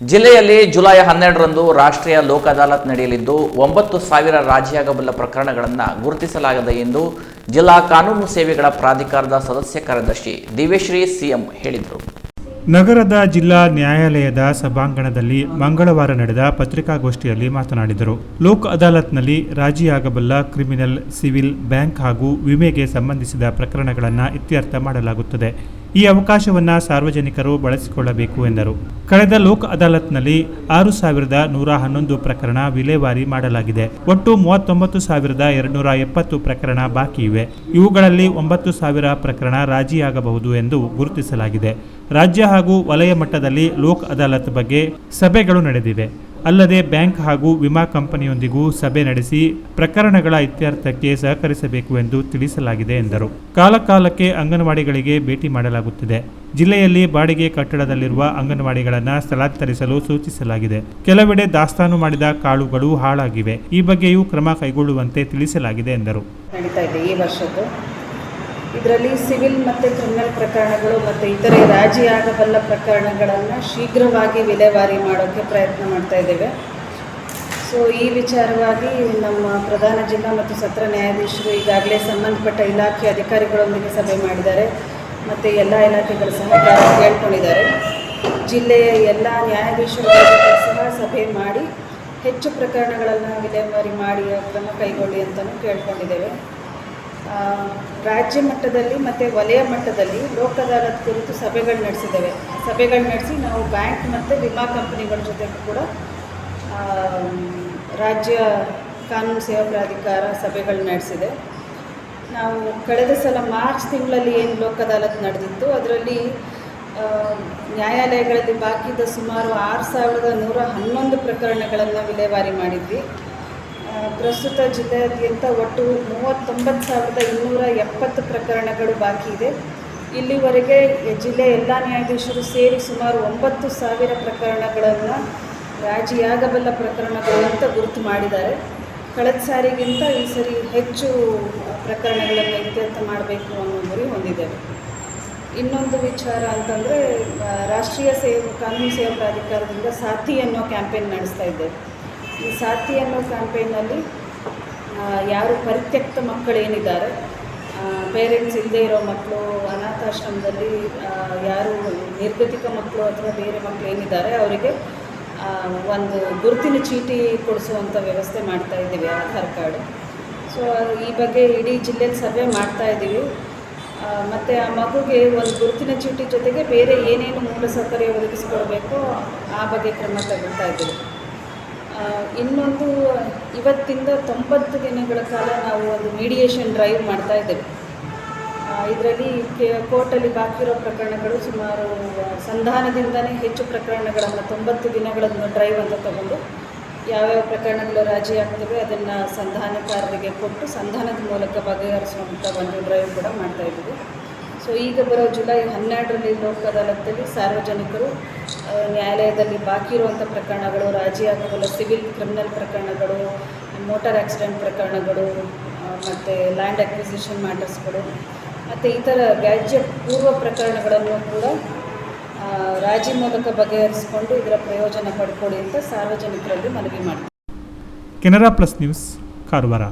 ಜಿಲ್ಲೆಯಲ್ಲಿ ಜುಲೈ ಹನ್ನೆರಡರಂದು ರಾಷ್ಟ್ರೀಯ ಲೋಕ ಅದಾಲತ್ ನಡೆಯಲಿದ್ದು, ಒಂಬತ್ತು ಸಾವಿರ ರಾಜಿಯಾಗಬಲ್ಲ ಪ್ರಕರಣಗಳನ್ನು ಗುರುತಿಸಲಾಗಿದೆ ಎಂದು ಜಿಲ್ಲಾ ಕಾನೂನು ಸೇವೆಗಳ ಪ್ರಾಧಿಕಾರದ ಸದಸ್ಯ ಕಾರ್ಯದರ್ಶಿ ದಿವ್ಯಶ್ರೀ ಸಿಎಂ ಹೇಳಿದರು. ನಗರದ ಜಿಲ್ಲಾ ನ್ಯಾಯಾಲಯದ ಸಭಾಂಗಣದಲ್ಲಿ ಮಂಗಳವಾರ ನಡೆದ ಪತ್ರಿಕಾಗೋಷ್ಠಿಯಲ್ಲಿ ಮಾತನಾಡಿದರು. ಲೋಕ್ ಅದಾಲತ್ನಲ್ಲಿ ರಾಜಿಯಾಗಬಲ್ಲ ಕ್ರಿಮಿನಲ್, ಸಿವಿಲ್, ಬ್ಯಾಂಕ್ ಹಾಗೂ ವಿಮೆಗೆ ಸಂಬಂಧಿಸಿದ ಪ್ರಕರಣಗಳನ್ನು ಇತ್ಯರ್ಥ ಮಾಡಲಾಗುತ್ತದೆ. ಈ ಅವಕಾಶವನ್ನು ಸಾರ್ವಜನಿಕರು ಬಳಸಿಕೊಳ್ಳಬೇಕು ಎಂದರು. ಕಳೆದ ಲೋಕ್ ಅದಾಲತ್ನಲ್ಲಿ ಆರು ಸಾವಿರದ ನೂರ ಹನ್ನೊಂದು ಪ್ರಕರಣ ವಿಲೇವಾರಿ ಮಾಡಲಾಗಿದೆ. ಒಟ್ಟು ಮೂವತ್ತೊಂಬತ್ತು ಸಾವಿರದ ಎರಡುನೂರ ಎಪ್ಪತ್ತು ಪ್ರಕರಣ ಬಾಕಿ ಇವೆ. ಇವುಗಳಲ್ಲಿ ಒಂಬತ್ತು ಸಾವಿರ ಪ್ರಕರಣ ರಾಜಿಯಾಗಬಹುದು ಎಂದು ಗುರುತಿಸಲಾಗಿದೆ. ರಾಜ್ಯ ಹಾಗೂ ವಲಯ ಮಟ್ಟದಲ್ಲಿ ಲೋಕ್ ಅದಾಲತ್ ಬಗ್ಗೆ ಸಭೆಗಳು ನಡೆದಿವೆ. ಅಲ್ಲದೆ ಬ್ಯಾಂಕ್ ಹಾಗೂ ವಿಮಾ ಕಂಪನಿಯೊಂದಿಗೂ ಸಭೆ ನಡೆಸಿ ಪ್ರಕರಣಗಳ ಇತ್ಯರ್ಥಕ್ಕೆ ಸಹಕರಿಸಬೇಕು ಎಂದು ತಿಳಿಸಲಾಗಿದೆ ಎಂದರು. ಕಾಲಕಾಲಕ್ಕೆ ಅಂಗನವಾಡಿಗಳಿಗೆ ಭೇಟಿ ಮಾಡಲಾಗುತ್ತಿದೆ. ಜಿಲ್ಲೆಯಲ್ಲಿ ಬಾಡಿಗೆ ಕಟ್ಟಡದಲ್ಲಿರುವ ಅಂಗನವಾಡಿಗಳನ್ನು ಸ್ಥಳಾಂತರಿಸಲು ಸೂಚಿಸಲಾಗಿದೆ. ಕೆಲವೆಡೆ ದಾಸ್ತಾನು ಮಾಡಿದ ಕಾಳುಗಳು ಹಾಳಾಗಿವೆ. ಈ ಬಗ್ಗೆಯೂ ಕ್ರಮ ಕೈಗೊಳ್ಳುವಂತೆ ತಿಳಿಸಲಾಗಿದೆ ಎಂದರು ನಡೀತಾ ಇದೆ ಈ ವರ್ಷದ್ದು ಇದರಲ್ಲಿ ಸಿವಿಲ್ ಮತ್ತು ಕ್ರಿಮಿನಲ್ ಪ್ರಕರಣಗಳು ಮತ್ತು ಇತರೆ ರಾಜಿಯಾಗಬಲ್ಲ ಪ್ರಕರಣಗಳನ್ನು ಶೀಘ್ರವಾಗಿ ವಿಲೇವಾರಿ ಮಾಡೋಕ್ಕೆ ಪ್ರಯತ್ನ ಮಾಡ್ತಾ ಇದ್ದೇವೆ. ಸೊ ಈ ವಿಚಾರವಾಗಿ ನಮ್ಮ ಪ್ರಧಾನ ಜಿಲ್ಲಾ ಮತ್ತು ಸತ್ರ ನ್ಯಾಯಾಧೀಶರು ಈಗಾಗಲೇ ಸಂಬಂಧಪಟ್ಟ ಇಲಾಖೆ ಅಧಿಕಾರಿಗಳೊಂದಿಗೆ ಸಭೆ ಮಾಡಿದ್ದಾರೆ. ಮತ್ತು ಎಲ್ಲ ಇಲಾಖೆಗಳು ಸಹ ಕೇಳ್ಕೊಂಡಿದ್ದಾರೆ. ಜಿಲ್ಲೆಯ ಎಲ್ಲ ನ್ಯಾಯಾಧೀಶರು ಸಹ ಸಭೆ ಮಾಡಿ ಹೆಚ್ಚು ಪ್ರಕರಣಗಳನ್ನು ವಿಲೇವಾರಿ ಮಾಡಿ ಕ್ರಮ ಕೈಗೊಳ್ಳಿ ಅಂತಲೂ ಕೇಳ್ಕೊಂಡಿದ್ದೇವೆ. ರಾಜ್ಯ ಮಟ್ಟದಲ್ಲಿ ಮತ್ತು ವಲಯ ಮಟ್ಟದಲ್ಲಿ ಲೋಕ್ ಅದಾಲತ್ ಕುರಿತು ಸಭೆಗಳು ನಡೆಸಿದ್ದೇವೆ. ಸಭೆಗಳು ನಡೆಸಿ ನಾವು ಬ್ಯಾಂಕ್ ಮತ್ತು ವಿಮಾ ಕಂಪನಿಗಳ ಜೊತೆ ಕೂಡ ರಾಜ್ಯ ಕಾನೂನು ಸೇವಾ ಪ್ರಾಧಿಕಾರ ಸಭೆಗಳು ನಡೆಸಿದೆ. ನಾವು ಕಳೆದ ಸಲ ಮಾರ್ಚ್ ತಿಂಗಳಲ್ಲಿ ಏನು ಲೋಕ್ ಅದಾಲತ್ ನಡೆದಿತ್ತು, ಅದರಲ್ಲಿ ನ್ಯಾಯಾಲಯಗಳಲ್ಲಿ ಬಾಕಿ ಇದ್ದ ಸುಮಾರು ಆರು ಸಾವಿರದ ನೂರ ಹನ್ನೊಂದು ಪ್ರಕರಣಗಳನ್ನು ವಿಲೇವಾರಿ ಮಾಡಿದ್ವಿ. ಪ್ರಸ್ತುತ ಜಿಲ್ಲೆಯಾದ್ಯಂತ ಒಟ್ಟು ಮೂವತ್ತೊಂಬತ್ತು ಸಾವಿರದ ಇನ್ನೂರ ಎಪ್ಪತ್ತು ಪ್ರಕರಣಗಳು ಬಾಕಿ ಇದೆ. ಇಲ್ಲಿವರೆಗೆ ಜಿಲ್ಲೆಯ ಎಲ್ಲ ನ್ಯಾಯಾಧೀಶರು ಸೇರಿ ಸುಮಾರು ಒಂಬತ್ತು ಸಾವಿರ ಪ್ರಕರಣಗಳನ್ನು ರಾಜಿಯಾಗಬಲ್ಲ ಪ್ರಕರಣಗಳು ಅಂತ ಗುರುತು ಮಾಡಿದ್ದಾರೆ. ಕಳೆದ ಸಾರಿಗಿಂತ ಈ ಸರಿ ಹೆಚ್ಚು ಪ್ರಕರಣಗಳನ್ನು ಇತ್ಯರ್ಥ ಮಾಡಬೇಕು ಅನ್ನೋ ಗುರಿ ಹೊಂದಿದ್ದೇವೆ ಇನ್ನೊಂದು ವಿಚಾರ ಅಂತಂದರೆ ರಾಷ್ಟ್ರೀಯ ಸೇವೆ, ಕಾನೂನು ಸೇವಾ ಪ್ರಾಧಿಕಾರದಿಂದ ಸಾಥಿ ಅನ್ನೋ ಕ್ಯಾಂಪೇನ್ ನಡೆಸ್ತಾ ಇದ್ದೇವೆ ಈ ಸಾಥಿ ಅನ್ನೋ ಕ್ಯಾಂಪೇನಲ್ಲಿ ಯಾರು ಪರಿತ್ಯಕ್ತ ಮಕ್ಕಳು ಏನಿದ್ದಾರೆ ಪೇರೆಂಟ್ಸ್ ಇಲ್ಲದೆ ಇರೋ ಮಕ್ಕಳು, ಅನಾಥಾಶ್ರಮದಲ್ಲಿ ಯಾರು ನಿರ್ಗತಿಕ ಮಕ್ಕಳು ಅಥವಾ ಬೇರೆ ಮಕ್ಕಳು ಏನಿದ್ದಾರೆ, ಅವರಿಗೆ ಒಂದು ಗುರುತಿನ ಚೀಟಿ ಕೊಡಿಸುವಂಥ ವ್ಯವಸ್ಥೆ ಮಾಡ್ತಾ ಇದ್ದೀವಿ, ಆಧಾರ್ ಕಾರ್ಡ್. ಸೊ ಈ ಬಗ್ಗೆ ಇಡೀ ಜಿಲ್ಲೆಯಲ್ಲಿ ಸಭೆ ಮಾಡ್ತಾ ಇದ್ದೀವಿ. ಮತ್ತು ಆ ಮಗುಗೆ ಒಂದು ಗುರುತಿನ ಚೀಟಿ ಜೊತೆಗೆ ಬೇರೆ ಏನೇನು ಮೂಲಸೌಕರ್ಯ ಒದಗಿಸ್ಕೊಡ್ಬೇಕೋ, ಆ ಬಗ್ಗೆ ಕ್ರಮ ತಗೊಳ್ತಾ ಇದ್ದೀವಿ. ಇನ್ನೊಂದು ಇವತ್ತಿಂದ ತೊಂಬತ್ತು ದಿನಗಳ ಕಾಲ ನಾವು ಒಂದು ಮೀಡಿಯೇಷನ್ ಡ್ರೈವ್ ಮಾಡ್ತಾ ಇದ್ದೇವೆ. ಇದರಲ್ಲಿ ಕೋರ್ಟಲ್ಲಿ ಬಾಕಿ ಇರೋ ಪ್ರಕರಣಗಳು ಸುಮಾರು ಸಂಧಾನದಿಂದನೇ ಹೆಚ್ಚು ಪ್ರಕರಣಗಳನ್ನು ತೊಂಬತ್ತು ದಿನಗಳನ್ನು ಡ್ರೈವ್ ಅಂತ ತಗೊಂಡು ಯಾವ್ಯಾವ ಪ್ರಕರಣಗಳು ರಾಜಿ ಆಗ್ತವೆ ಅದನ್ನು ಸಂಧಾನಕಾರರಿಗೆ ಕೊಟ್ಟು ಸಂಧಾನದ ಮೂಲಕ ಬಗೆಹರಿಸುವಂಥ ಒಂದು ಡ್ರೈವ್ ಕೂಡ ಮಾಡ್ತಾ ಇದ್ದೀವಿ. ಸೊ ಈಗ ಬರೋ ಜುಲೈ ಹನ್ನೆರಡರಲ್ಲಿ ಲೋಕ್ ಅದಾಲತ್ತಲ್ಲಿ ಸಾರ್ವಜನಿಕರು ನ್ಯಾಯಾಲಯದಲ್ಲಿ ಬಾಕಿ ಇರುವಂಥ ಪ್ರಕರಣಗಳು ರಾಜಿಯಾಗಬಲ್ಲ ಸಿವಿಲ್ ಕ್ರಿಮಿನಲ್ ಪ್ರಕರಣಗಳು, ಮೋಟಾರ್ ಆಕ್ಸಿಡೆಂಟ್ ಪ್ರಕರಣಗಳು ಮತ್ತು ಲ್ಯಾಂಡ್ ಅಕ್ವಿಸಿಷನ್ ಮ್ಯಾಟರ್ಸ್ಗಳು, ಮತ್ತು ಇತರ ವ್ಯಾಜ್ಯ ಪೂರ್ವ ಪ್ರಕರಣಗಳನ್ನು ಕೂಡ ರಾಜಿ ಮೂಲಕ ಬಗೆಹರಿಸಿಕೊಂಡು ಇದರ ಪ್ರಯೋಜನ ಪಡ್ಕೊಳ್ಳಿ ಅಂತ ಸಾರ್ವಜನಿಕರಲ್ಲಿ ಮನವಿ ಮಾಡ್ತೀವಿ. Canara plus news, Karwar.